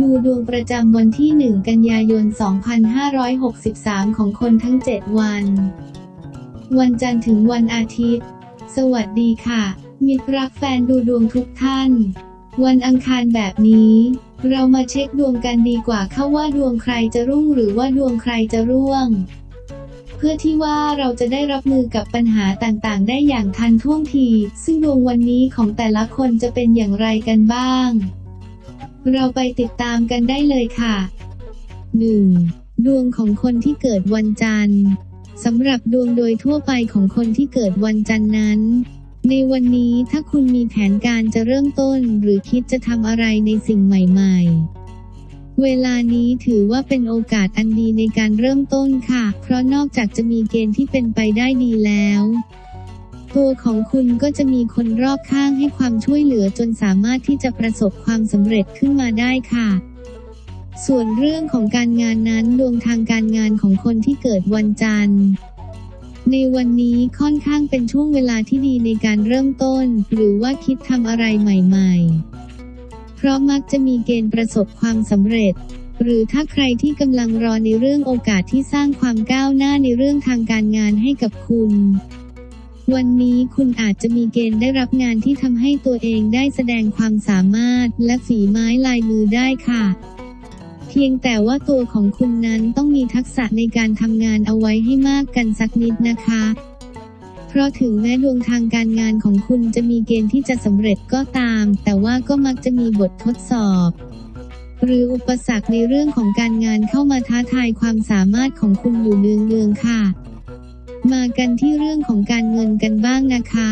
ดูดวงประจำวันที่ 1 กันยายน 2563 ของคนทั้ง 7 วัน วันจันทร์ถึงวันอาทิตย์ สวัสดีค่ะ มิตรรักแฟนดูดวงทุกท่าน วันอังคารแบบนี้ เรามาเช็คดวงกันดีกว่าเข้าว่าดวงใครจะรุ่งหรือว่าดวงใครจะร่วง เพื่อที่ว่าเราจะได้รับมือกับปัญหาต่างๆ ได้อย่างทันท่วงที ซึ่งดวงวันนี้ของแต่ละคนจะเป็นอย่างไรกันบ้าง เราไปติดตามกันได้เลยค่ะ 1. ดวงของคนที่เกิดวันจันทร์สำหรับดวงโดยทั่วไปของคนที่เกิดวันจันทร์นั้น ในวันนี้ถ้าคุณมีแผนการจะเริ่มต้นหรือคิดจะทำอะไรในสิ่งใหม่ ๆเวลานี้ถือว่าเป็นโอกาสอันดีในการเริ่มต้นค่ะ เพราะนอกจากจะมีเกณฑ์ที่เป็นไปได้ดีแล้ว ตัวของคุณก็จะมีคนรอบข้างให้ความช่วยเหลือจนสามารถที่จะประสบความสำเร็จขึ้นมาได้ค่ะ ส่วนเรื่องของการงานนั้นดวงทางการงานของคนที่เกิดวันจันทร์ในวันนี้ค่อนข้างเป็นช่วงเวลาที่ดีในการเริ่มต้น หรือว่าคิดทำอะไรใหม่ๆ เพราะมักจะมีเกณฑ์ประสบความสำเร็จ หรือถ้าใครที่กำลังรอในเรื่องโอกาสที่สร้างความก้าวหน้าในเรื่องทางการงานให้กับคุณ วันนี้คุณอาจจะมีเกณฑ์ได้รับงานที่ทำให้ตัวเองได้แสดงความสามารถและฝีไม้ลายมือได้ค่ะ เพียงแต่ว่าตัวของคุณนั้นต้องมีทักษะในการทำงานเอาไว้ให้มากกันสักนิดนะคะ เพราะถึงแม้ดวงทางการงานของคุณจะมีเกณฑ์ที่จะสำเร็จก็ตาม แต่ว่าก็มักจะมีบททดสอบหรืออุปสรรคในเรื่องของการงานเข้ามาท้าทายความสามารถของคุณอยู่เนืองๆค่ะ มากันที่เรื่องของการเงินกันบ้างนะคะ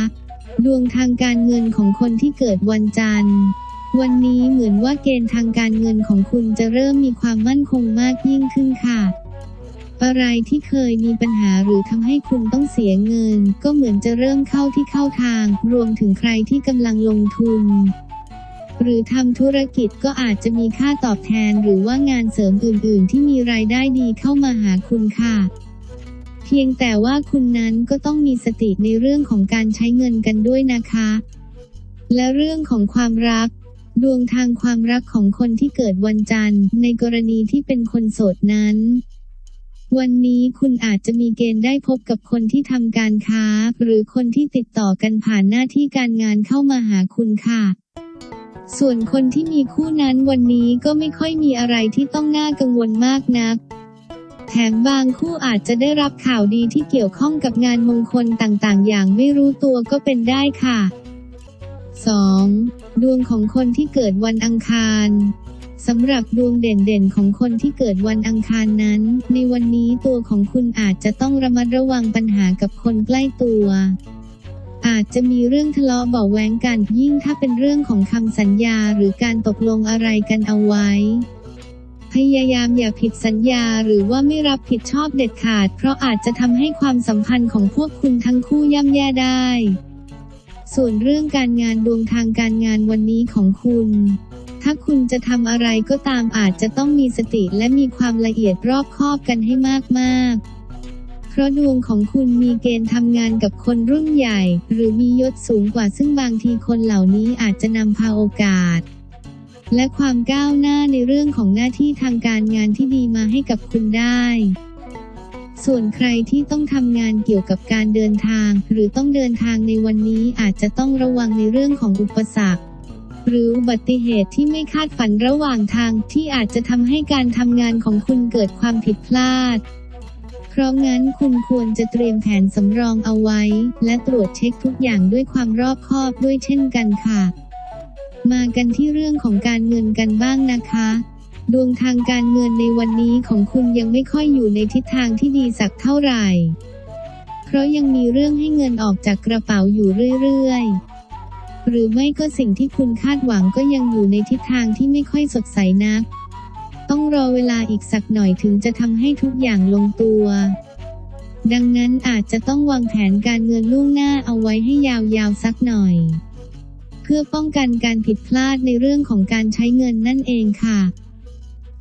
ดวงทางการเงินของคนที่เกิดวันจันทร์ วันนี้เหมือนว่าเกณฑ์ทางการเงินของคุณจะเริ่มมีความมั่นคงมากยิ่งขึ้นค่ะอะไรที่เคยมีปัญหาหรือทำให้คุณต้องเสียเงิน ก็เหมือนจะเริ่มเข้าที่เข้าทาง รวมถึงใครที่กำลังลงทุน หรือทำธุรกิจก็อาจจะมีค่าตอบแทนหรือว่างานเสริมอื่น ๆ ที่มีรายได้ดีเข้ามาหาคุณค่ะ พียงแต่ว่าคุณนั้นก็ต้องมีสติในเรื่องของการใช้เงินกันด้วยนะคะ และเรื่องของความรัก ดวงทางความรักของคนที่เกิดวันจันทร์ ในกรณีที่เป็นคนโสดนั้น วันนี้คุณอาจจะมีเกณฑ์ได้พบกับคนที่ทำการค้า หรือคนที่ติดต่อกันผ่านหน้าที่การงานเข้ามาหาคุณค่ะส่วนคนที่มีคู่นั้นวันนี้ก็ไม่ค่อยมีอะไรที่ต้องน่ากังวลมากนัก แถมบางคู่อาจจะได้รับข่าวดีที่เกี่ยวข้องกับงานมงคลต่างๆ อย่างไม่รู้ตัวก็เป็นได้ค่ะ 2. ดวงของคนที่เกิดวันอังคารสำหรับดวงเด่นๆของคนที่เกิดวันอังคารนั้น ในวันนี้ตัวของคุณอาจจะต้องระมัดระวังปัญหากับคนใกล้ตัว อาจจะมีเรื่องทะเลาะเบาะแวงกันยิ่งถ้าเป็นเรื่องของคำสัญญาหรือการตกลงอะไรกันเอาไว้ พยายามอย่าผิดสัญญาหรือว่าไม่รับผิดชอบเด็ดขาด เพราะอาจจะทำให้ความสัมพันธ์ของพวกคุณทั้งคู่ย่ำแย่ได้ ส่วนเรื่องการงานดวงทางการงานวันนี้ของคุณ ถ้าคุณจะทำอะไรก็ตามอาจจะต้องมีสติและมีความละเอียดรอบคอบกันให้มากๆเพราะดวงของคุณมีเกณฑ์ทำงานกับคนรุ่นใหญ่ หรือมียศสูงกว่าซึ่งบางทีคนเหล่านี้อาจจะนำพาโอกาส และความก้าวหน้าในเรื่องของหน้าที่ทางการงานที่ดีมาให้กับคุณได้ ส่วนใครที่ต้องทำงานเกี่ยวกับการเดินทาง หรือต้องเดินทางในวันนี้อาจจะต้องระวังในเรื่องของอุปสรรค หรืออุบัติเหตุที่ไม่คาดฝันระหว่างทางที่อาจจะทำให้การทำงานของคุณเกิดความผิดพลาดเพราะงั้นคุณควรจะเตรียมแผนสำรองเอาไว้ และตรวจเช็คทุกอย่างด้วยความรอบคอบด้วยเช่นกันค่ะ มากันที่เรื่องของการเงินกันบ้างนะคะ ดวงทางการเงินในวันนี้ของคุณยังไม่ค่อยอยู่ในทิศทางที่ดีสักเท่าไหร่ เพราะยังมีเรื่องให้เงินออกจากกระเป๋าอยู่เรื่อยๆ หรือไม่ก็สิ่งที่คุณคาดหวังก็ยังอยู่ในทิศทางที่ไม่ค่อยสดใสนัก ต้องรอเวลาอีกสักหน่อยถึงจะทำให้ทุกอย่างลงตัวดังนั้นอาจจะต้องวางแผนการเงินล่วงหน้าเอาไว้ให้ยาวๆสักหน่อย พื่อป้องกันการผิดพลาดในเรื่องของการใช้เงินนั่นเองค่ะ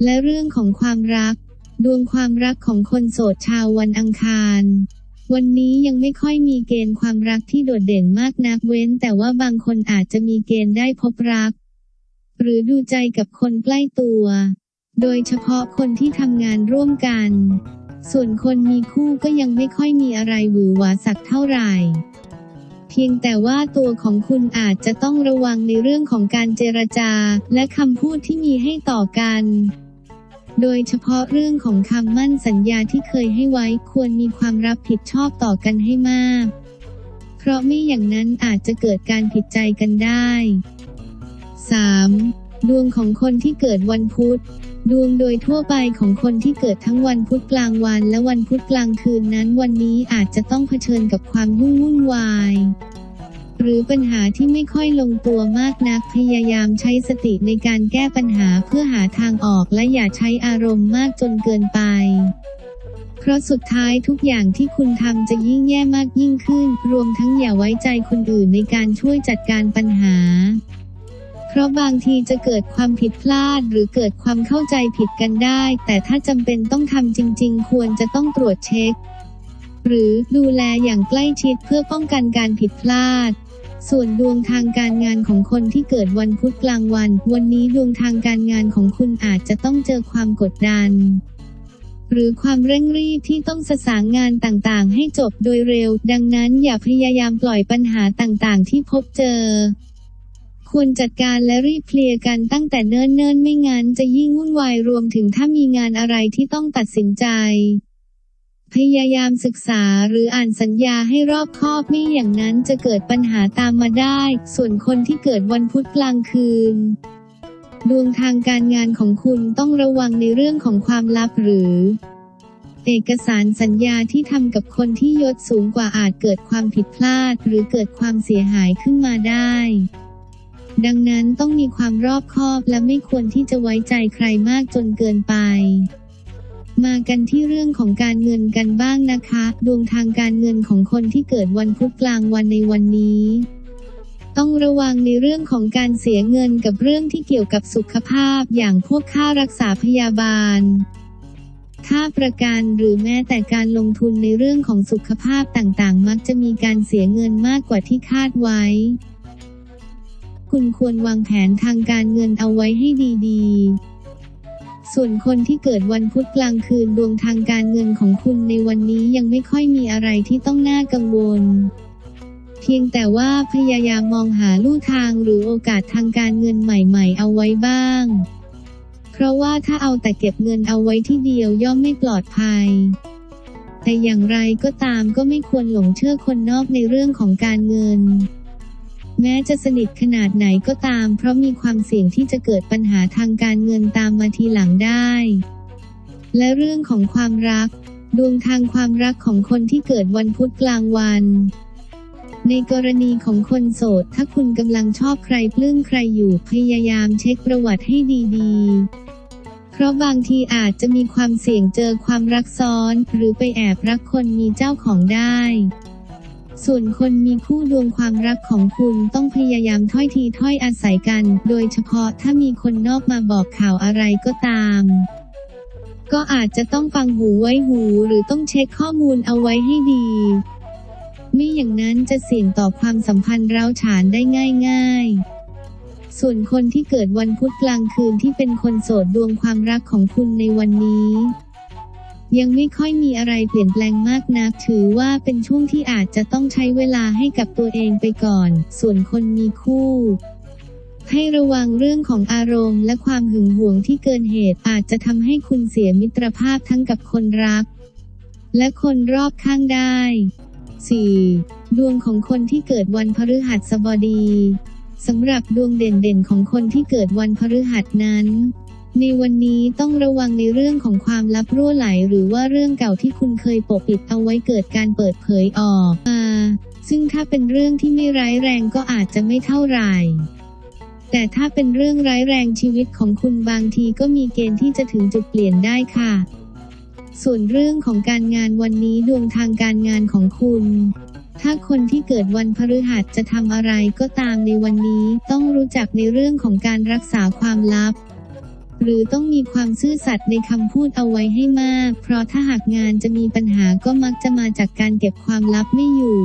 และเรื่องของความรัก ดวงความรักของคนโสดชาววันอังคารวันนี้ยังไม่ค่อยมีเกณฑ์ความรักที่โดดเด่นมากนักเว้น แต่ว่าบางคนอาจจะมีเกณฑ์ได้พบรัก หรือดูใจกับคนใกล้ตัว โดยเฉพาะคนที่ทำงานร่วมกัน ส่วนคนมีคู่ก็ยังไม่ค่อยมีอะไรหวือหวาสักเท่าไหร่ เพียงแต่ว่าตัวของคุณอาจจะต้องระวังในเรื่องของการเจรจา และคำพูดที่มีให้ต่อกันโดยเฉพาะเรื่องของคำมั่นสัญญาที่เคยให้ไว้ควรมีความรับผิดชอบต่อกันให้มาก เพราะไม่อย่างนั้นอาจจะเกิดการผิดใจกันได้ 3. ดวงของคนที่เกิดวันพุธ ดวงโดยทั่วไปของคนที่เกิดทั้งวันพุธกลางวันและวันพุธกลางคืนนั้นวันนี้อาจจะต้องเผชิญกับความยุ่งวุ่นวาย หรือปัญหาที่ไม่ค่อยลงตัวมากนักพยายามใช้สติในการแก้ปัญหาเพื่อหาทางออกและอย่าใช้อารมณ์มากจนเกินไปเพราะสุดท้ายทุกอย่างที่คุณทำจะยิ่งแย่มากยิ่งขึ้น รวมทั้งอย่าไว้ใจคนอื่นในการช่วยจัดการปัญหา เพราะบางทีจะเกิดความผิดพลาดหรือเกิดความเข้าใจผิดกันได้ แต่ถ้าจำเป็นต้องทำจริง ๆ ควรจะต้องตรวจเช็ค หรือดูแลอย่างใกล้ชิดเพื่อป้องกันการผิดพลาดส่วนดวงทางการงานของคนที่เกิดวันพุธกลางวัน วันนี้ดวงทางการงานของคุณอาจจะต้องเจอความกดดัน หรือความเร่งรีบที่ต้องสสางงานต่างๆ ให้จบโดยเร็ว ดังนั้นอย่าพยายามปล่อยปัญหาต่างๆ ที่พบเจอ ควรจัดการและรีบเคลียร์กันตั้งแต่เนิ่นๆ ไม่งั้นจะยิ่งวุ่นวายรวมถึงถ้ามีงานอะไรที่ต้องตัดสินใจ พยายามศึกษาหรืออ่านสัญญาให้รอบคอบไม่อย่างนั้นจะเกิดปัญหาตามมาได้ ส่วนคนที่เกิดวันพุธกลางคืน ดวงทางการงานของคุณต้องระวังในเรื่องของความลับหรือเอกสารสัญญาที่ทำกับคนที่ยศสูงกว่าอาจเกิดความผิดพลาด หรือเกิดความเสียหายขึ้นมาได้ ดังนั้นต้องมีความรอบคอบและไม่ควรที่จะไว้ใจใครมากจนเกินไป มากันที่เรื่องของการเงินกันบ้างนะคะ ดวงทางการเงินของคนที่เกิดวันพุธกลางวันในวันนี้ ต้องระวังในเรื่องของการเสียเงินกับเรื่องที่เกี่ยวกับสุขภาพอย่างพวกค่ารักษาพยาบาลค่าประกันหรือแม้แต่การลงทุนในเรื่องของสุขภาพต่างๆ มักจะมีการเสียเงินมากกว่าที่คาดไว้ คุณควรวางแผนทางการเงินเอาไว้ให้ดีๆ ส่วนคนที่เกิดวันพุธกลางคืนดวงทางการเงินของคุณในวันนี้ยังไม่ค่อยมีอะไรที่ต้องน่ากังวล เพียงแต่ว่าพยายามมองหาลู่ทางหรือโอกาสทางการเงินใหม่ ๆ เอาไว้บ้าง เพราะว่าถ้าเอาแต่เก็บเงินเอาไว้ที่เดียวย่อมไม่ปลอดภัยแต่อย่างไรก็ตามก็ไม่ควรหลงเชื่อคนนอกในเรื่องของการเงิน แม้จะสนิทขนาดไหนก็ตาม เพราะมีความเสี่ยงที่จะเกิดปัญหาทางการเงินตามมาทีหลังได้ และเรื่องของความรัก ดวงทางความรักของคนที่เกิดวันพุธกลางวัน ในกรณีของคนโสด ถ้าคุณกำลังชอบใครปลื้มใครอยู่พยายามเช็คประวัติให้ดีๆเพราะบางทีอาจจะมีความเสี่ยงเจอความรักซ้อน หรือไปแอบรักคนมีเจ้าของได้ ส่วนคนมีคู่ดวงความรักของคุณต้องพยายามถ้อยทีถ้อยอาศัยกัน โดยเฉพาะถ้ามีคนนอกมาบอกข่าวอะไรก็ตาม ก็อาจจะต้องฟังหูไว้หูหรือต้องเช็คข้อมูลเอาไว้ให้ดีไม่อย่างนั้นจะเสี่ยงต่อความสัมพันธ์ร้าวฉานได้ง่าย ๆส่วนคนที่เกิดวันพุธกลางคืนที่เป็นคนโสดดวงความรักของคุณในวันนี้ ยังไม่ค่อยมีอะไรเปลี่ยนแปลงมากนัก ถือว่าเป็นช่วงที่อาจจะต้องใช้เวลาให้กับตัวเองไปก่อน ส่วนคนมีคู่ ให้ระวังเรื่องของอารมณ์ และความหึงหวงที่เกินเหตุอาจจะทำให้คุณเสียมิตรภาพทั้งกับคนรัก และคนรอบข้างได้ 4. ดวงของคนที่เกิดวันพฤหัสบดีสำหรับดวงเด่นๆของคนที่เกิดวันพฤหัสนั้น ในวันนี้ต้องระวังในเรื่องของความลับรั่วไหล หรือว่าเรื่องเก่าที่คุณเคยปกปิดเอาไว้เกิดการเปิดเผยออกมาซึ่งถ้าเป็นเรื่องที่ไม่ร้ายแรงก็อาจจะไม่เท่าไหร่ แต่ถ้าเป็นเรื่องร้ายแรงชีวิตของคุณบางทีก็มีเกณฑ์ที่จะถึงจุดเปลี่ยนได้ค่ะ ส่วนเรื่องของการงานวันนี้ดวงทางการงานของคุณ ถ้าคนที่เกิดวันพฤหัสจะทำอะไรก็ตามในวันนี้ ต้องรู้จักในเรื่องของการรักษาความลับ หรือต้องมีความซื่อสัตย์ในคำพูดเอาไว้ให้มาก เพราะถ้าหากงานจะมีปัญหาก็มักจะมาจากการเก็บความลับไม่อยู่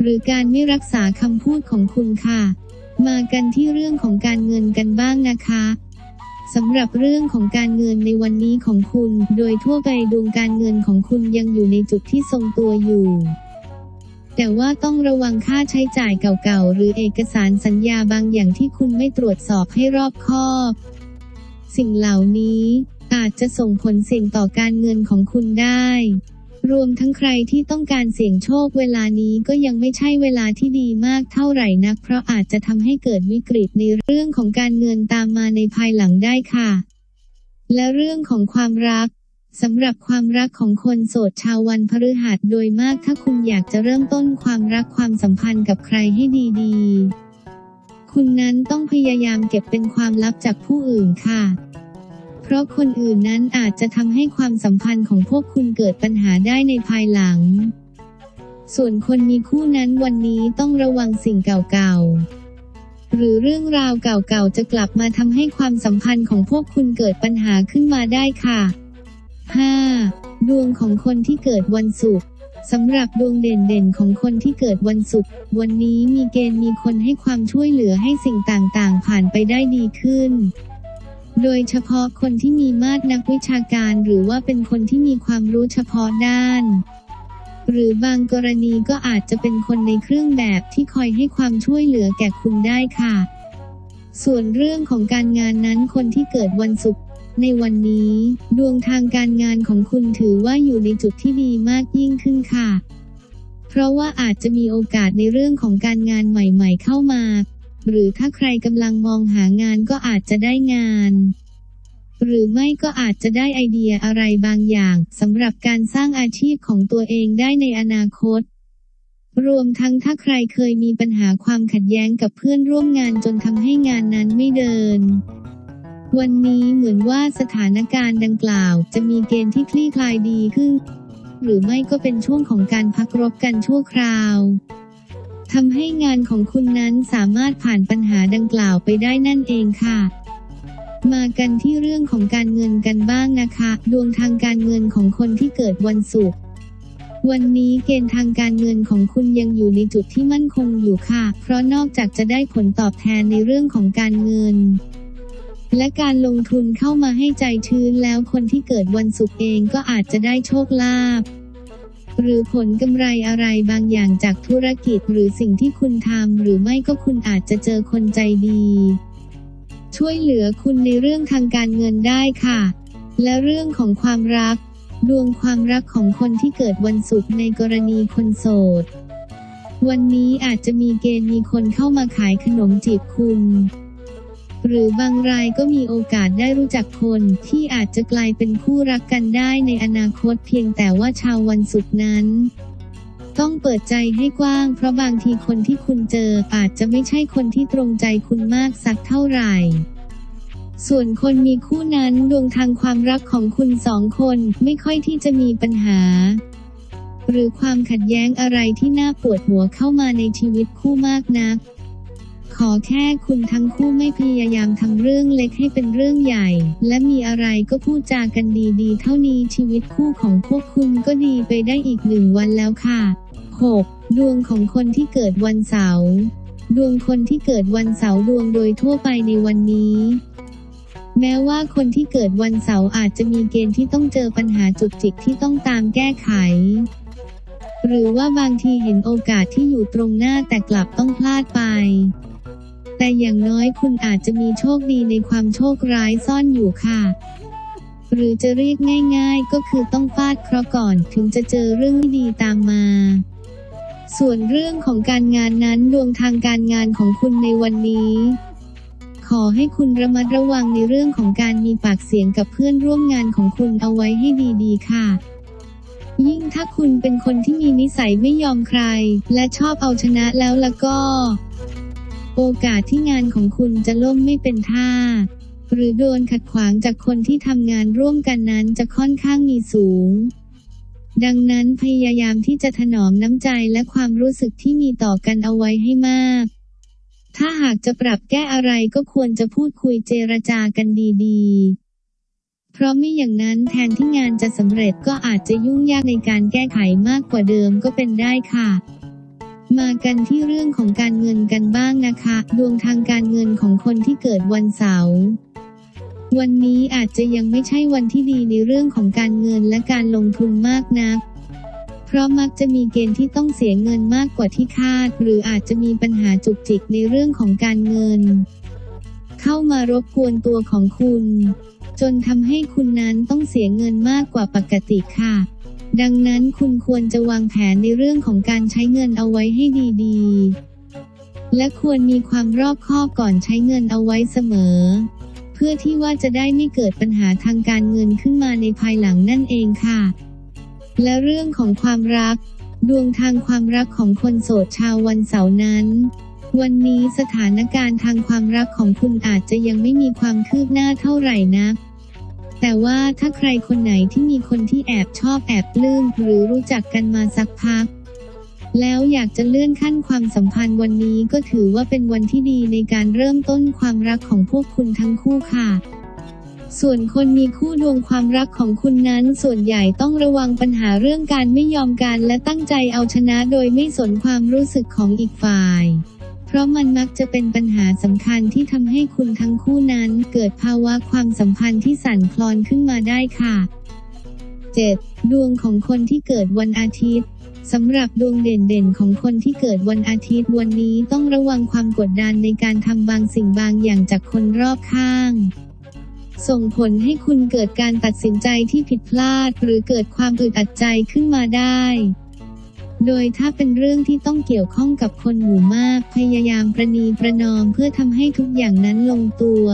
หรือการไม่รักษาคำพูดของคุณค่ะ มากันที่เรื่องของการเงินกันบ้างนะคะสำหรับเรื่องของการเงินในวันนี้ของคุณ โดยทั่วไปดวงการเงินของคุณยังอยู่ในจุดที่ทรงตัวอยู่ แต่ว่าต้องระวังค่าใช้จ่ายเก่าๆ หรือเอกสารสัญญาบางอย่างที่คุณไม่ตรวจสอบให้รอบคอบ สิ่งเหล่านี้อาจจะส่งผลเสี่ยงต่อการเงินของคุณได้ รวมทั้งใครที่ต้องการเสี่ยงโชคเวลานี้ก็ยังไม่ใช่เวลาที่ดีมากเท่าไหร่นัก เพราะอาจจะทำให้เกิดวิกฤตในเรื่องของการเงินตามมาในภายหลังได้ค่ะ และเรื่องของความรักสำหรับความรักของคนโสดชาววันพฤหัสโดยมากถ้าคุณอยากจะเริ่มต้นความรักความสัมพันธ์กับใครให้ดีๆ คุณนั้นต้องพยายามเก็บเป็นความลับจากผู้อื่นค่ะ เพราะคนอื่นนั้นอาจจะทำให้ความสัมพันธ์ของพวกคุณเกิดปัญหาได้ในภายหลัง ส่วนคนมีคู่นั้นวันนี้ต้องระวังสิ่งเก่าๆ หรือเรื่องราวเก่าๆ จะกลับมาทำให้ความสัมพันธ์ของพวกคุณเกิดปัญหาขึ้นมาได้ค่ะ 5. ดวงของคนที่เกิดวันศุกร์ สำหรับดวงเด่นๆ ของคนที่เกิดวันศุกร์วันนี้มีเกณฑ์มีคนให้ความช่วยเหลือให้สิ่งต่างๆ ผ่านไปได้ดีขึ้น โดยเฉพาะคนที่มีมาตรนักวิชาการหรือว่าเป็นคนที่มีความรู้เฉพาะด้าน หรือบางกรณีก็อาจจะเป็นคนในเครื่องแบบที่คอยให้ความช่วยเหลือแก่คุณได้ค่ะส่วนเรื่องของการงานนั้นคนที่เกิดวันศุกร์ ในวันนี้ ดวงทางการงานของคุณถือว่าอยู่ในจุดที่ดีมากยิ่งขึ้นค่ะ เพราะว่าอาจจะมีโอกาสในเรื่องของการงานใหม่ ๆ เข้ามา หรือถ้าใครกำลังมองหางานก็อาจจะได้งาน หรือไม่ก็อาจจะได้ไอเดียอะไรบางอย่างสำหรับการสร้างอาชีพของตัวเองได้ในอนาคตรวมทั้งถ้าใครเคยมีปัญหาความขัดแย้งกับเพื่อนร่วมงานจนทำให้งานนั้นไม่เดิน วันนี้เหมือนว่าสถานการณ์ดังกล่าว จะมีเกณฑ์ที่คลี่คลายดีขึ้น หรือไม่ก็เป็นช่วงของการพักรบกันชั่วคราวทำให้งานของคุณนั้นสามารถผ่านปัญหาดังกล่าวไปได้นั่นเองค่ะ มากันที่เรื่องของการเงินกันบ้างนะคะ ดวงทางการเงินของคนที่เกิดวันศุกร์วันนี้เกณฑ์ทางการเงินของคุณยังอยู่ในจุดที่มั่นคงอยู่ค่ะ เพราะนอกจากจะได้ผลตอบแทนในเรื่องของการเงิน และการลงทุนเข้ามาให้ใจชื้นแล้วคนที่เกิดวันศุกร์เองก็อาจจะได้โชคลาภหรือผลกำไรอะไรบางอย่างจากธุรกิจหรือสิ่งที่คุณทำหรือไม่ก็คุณอาจจะเจอคนใจดี ช่วยเหลือคุณในเรื่องทางการเงินได้ค่ะ และเรื่องของความรัก ดวงความรักของคนที่เกิดวันศุกร์ในกรณีคนโสด วันนี้อาจจะมีเกณฑ์มีคนเข้ามาขายขนมจีบคุณ หรือบางรายก็มีโอกาสได้รู้จักคนที่อาจจะกลายเป็นคู่รักกันได้ในอนาคตเพียงแต่ว่าชาววันศุกร์นั้น ต้องเปิดใจให้กว้าง เพราะบางทีคนที่คุณเจออาจจะไม่ใช่คนที่ตรงใจคุณมากสักเท่าไหร่ส่วนคนมีคู่นั้นดวงทางความรักของคุณสองคนไม่ค่อยที่จะมีปัญหา หรือความขัดแย้งอะไรที่น่าปวดหัวเข้ามาในชีวิตคู่มากนัก ขอแค่คุณทั้งคู่ไม่พยายามทำเรื่องเล็กให้เป็นเรื่องใหญ่ และมีอะไรก็พูดจากันดีๆ เท่านี้ชีวิตคู่ของพวกคุณก็ดีไปได้อีกหนึ่งวันแล้วค่ะ 6. ดวงของคนที่เกิดวันเสาร์ดวงคนที่เกิดวันเสาร์ดวงโดยทั่วไปในวันนี้แม้ว่าคนที่เกิดวันเสาร์อาจจะมีเกณฑ์ที่ต้องเจอปัญหาจุกจิกที่ต้องตามแก้ไข หรือว่าบางทีเห็นโอกาสที่อยู่ตรงหน้าแต่กลับต้องพลาดไป แต่อย่างน้อยคุณอาจจะมีโชคดีในความโชคร้ายซ่อนอยู่ค่ะ หรือจะเรียกง่ายๆ ก็คือต้องฟาดเคราะห์ก่อนถึงจะเจอเรื่องที่ดีตามมาส่วนเรื่องของการงานนั้นดวงทางการงานของคุณในวันนี้ ขอให้คุณระมัดระวังในเรื่องของการมีปากเสียงกับเพื่อนร่วมงานของคุณเอาไว้ให้ดีๆค่ะ ยิ่งถ้าคุณเป็นคนที่มีนิสัยไม่ยอมใคร และชอบเอาชนะแล้วละก็ โอกาสที่งานของคุณจะล่มไม่เป็นท่า หรือโดนขัดขวางจากคนที่ทำงานร่วมกันนั้นจะค่อนข้างมีสูง ดังนั้นพยายามที่จะถนอมน้ำใจและความรู้สึกที่มีต่อกันเอาไว้ให้มาก ถ้าหากจะปรับแก้อะไรก็ควรจะพูดคุยเจรจากันดีๆ เพราะไม่อย่างนั้นแทนที่งานจะสำเร็จก็อาจจะยุ่งยากในการแก้ไขมากกว่าเดิมก็เป็นได้ค่ะ มากันที่เรื่องของการเงินกันบ้างนะคะ ดวงทางการเงินของคนที่เกิดวันเสาร์วันนี้อาจจะยังไม่ใช่วันที่ดีในเรื่องของการเงินและการลงทุนมากนัก เพราะมักจะมีเกณฑ์ที่ต้องเสียเงินมากกว่าที่คาด หรืออาจจะมีปัญหาจุกจิกในเรื่องของการเงิน เข้ามารบกวนตัวของคุณ จนทำให้คุณนั้นต้องเสียเงินมากกว่าปกติค่ะ ดังนั้นคุณควรจะวางแผนในเรื่องของการใช้เงินเอาไว้ให้ดีๆ และควรมีความรอบคอบก่อนใช้เงินเอาไว้เสมอ เพื่อที่ว่าจะได้ไม่เกิดปัญหาทางการเงินขึ้นมาในภายหลังนั่นเองค่ะ และเรื่องของความรัก ดวงทางความรักของคนโสดชาววันเสาร์นั้นวันนี้สถานการณ์ทางความรักของคุณอาจจะยังไม่มีความคืบหน้าเท่าไหร่นัก แต่ว่าถ้าใครคนไหนที่มีคนที่แอบชอบแอบปลื้มหรือรู้จักกันมาสักพัก แล้วอยากจะเลื่อนขั้นความสัมพันธ์วันนี้ก็ถือว่าเป็นวันที่ดีในการเริ่มต้นความรักของพวกคุณทั้งคู่ค่ะส่วนคนมีคู่ดวงความรักของคุณนั้น ส่วนใหญ่ต้องระวังปัญหาเรื่องการไม่ยอมกันและตั้งใจเอาชนะโดยไม่สนความรู้สึกของอีกฝ่าย ราะมันมักจะเป็นปัญหาสำคัญที่ทำให้คุณทั้งคู่นั้น เกิดภาวะความสัมพันธ์ที่สั่นคลอนขึ้นมาได้ค่ะ 7. ดวงของคนที่เกิดวันอาทิตย์สำหรับดวงเด่นๆ ของคนที่เกิดวันอาทิตย์วันนี้ต้องระวังความกดดันในการทำบางสิ่งบางอย่างจากคนรอบข้าง ส่งผลให้คุณเกิดการตัดสินใจที่ผิดพลาด หรือเกิดความอึดอัดใจขึ้นมาได้ โดยถ้าเป็นเรื่องที่ต้องเกี่ยวข้องกับคนหมู่มาก พยายามประนีประนอมเพื่อทำให้ทุกอย่างนั้นลงตัว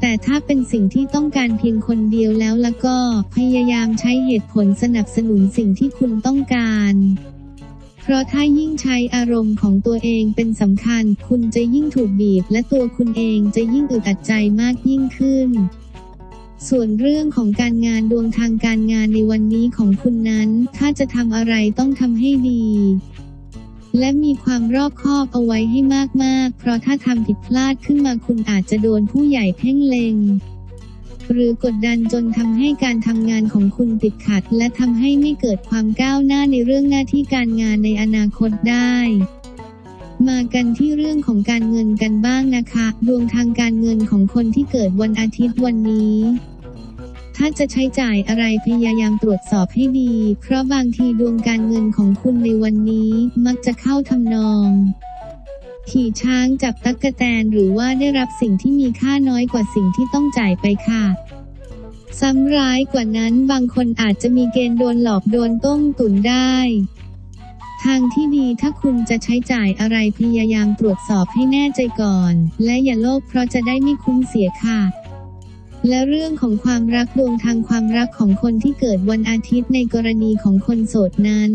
แต่ถ้าเป็นสิ่งที่ต้องการเพียงคนเดียวแล้วแล้วก็พยายามใช้เหตุผลสนับสนุนสิ่งที่คุณต้องการ เพราะถ้ายิ่งใช้อารมณ์ของตัวเองเป็นสำคัญ คุณจะยิ่งถูกบีบ และตัวคุณเองจะยิ่งอึดอัดใจมากยิ่งขึ้น ส่วนเรื่องของการงานดวงทางการงานในวันนี้ของคุณนั้น ถ้าจะทำอะไรต้องทำให้ดี และมีความรอบคอบเอาไว้ให้มากๆ เพราะถ้าทำผิดพลาดขึ้นมาคุณอาจจะโดนผู้ใหญ่เพ่งเล็งหรือกดดันจนทำให้การทำงานของคุณติดขัด และทำให้ไม่เกิดความก้าวหน้าในเรื่องหน้าที่การงานในอนาคตได้มากันที่เรื่องของการเงินกันบ้างนะคะ ดวงทางการเงินของคนที่เกิดวันอาทิตย์วันนี้ ถ้าจะใช้จ่ายอะไรพยายามตรวจสอบให้ดี เพราะบางทีดวงการเงินของคุณในวันนี้มักจะเข้าทำนอง ขี่ช้างจับตั๊กแตนหรือว่าได้รับสิ่งที่มีค่าน้อยกว่าสิ่งที่ต้องจ่ายไปค่ะซ้ำร้ายกว่านั้นบางคนอาจจะมีเกณฑ์โดนหลอกโดนต้มตุ๋นได้ ทางที่ดีถ้าคุณจะใช้จ่ายอะไรพยายามตรวจสอบให้แน่ใจก่อน และอย่าโลภเพราะจะได้ไม่คุ้มเสียค่ะ และเรื่องของความรักดวงทางความรักของคนที่เกิดวันอาทิตย์ในกรณีของคนโสดนั้น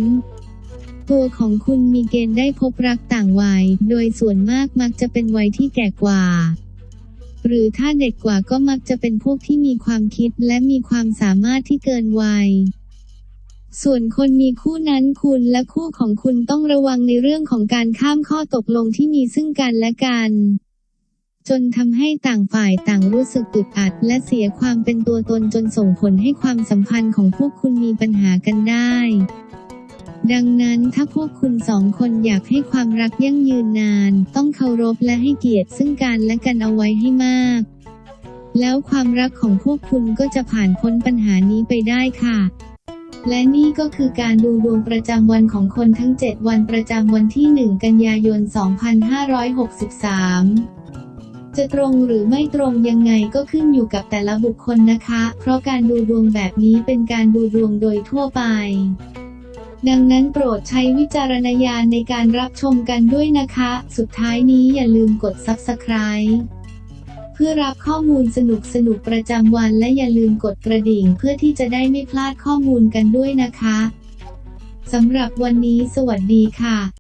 ตัวของคุณมีเกณฑ์ได้พบรักต่างวัย โดยส่วนมากมักจะเป็นวัยที่แก่กว่า หรือถ้าเด็กกว่าก็มักจะเป็นพวกที่มีความคิดและมีความสามารถที่เกินวัยส่วนคนมีคู่นั้นคุณและคู่ของคุณต้องระวังในเรื่องของการข้ามข้อตกลงที่มีซึ่งกันและกัน จนทำให้ต่างฝ่ายต่างรู้สึกอึดอัด และเสียความเป็นตัวตนจนส่งผลให้ความสัมพันธ์ของพวกคุณมีปัญหากันได้ ดังนั้นถ้าพวกคุณสองคนอยากให้ความรักยั่งยืนนาน ต้องเคารพและให้เกียรติซึ่งกันและกันเอาไว้ให้มาก แล้วความรักของพวกคุณก็จะผ่านพ้นปัญหานี้ไปได้ค่ะและนี่ก็คือการดูดวงประจำวันของคนทั้ง 7 วันประจำวันที่ 1 กันยายน 2563 จะตรงหรือไม่ตรงยังไงก็ขึ้นอยู่กับแต่ละบุคคลนะคะ เพราะการดูดวงแบบนี้เป็นการดูดวงโดยทั่วไป ดังนั้นโปรดใช้วิจารณญาณในการรับชมกันด้วยนะคะ สุดท้ายนี้อย่าลืมกด Subscribe เพื่อรับข้อมูลสนุกๆประจำวันและอย่าลืมกดกระดิ่งเพื่อที่จะได้ไม่พลาดข้อมูลกันด้วยนะคะ สำหรับวันนี้สวัสดีค่ะ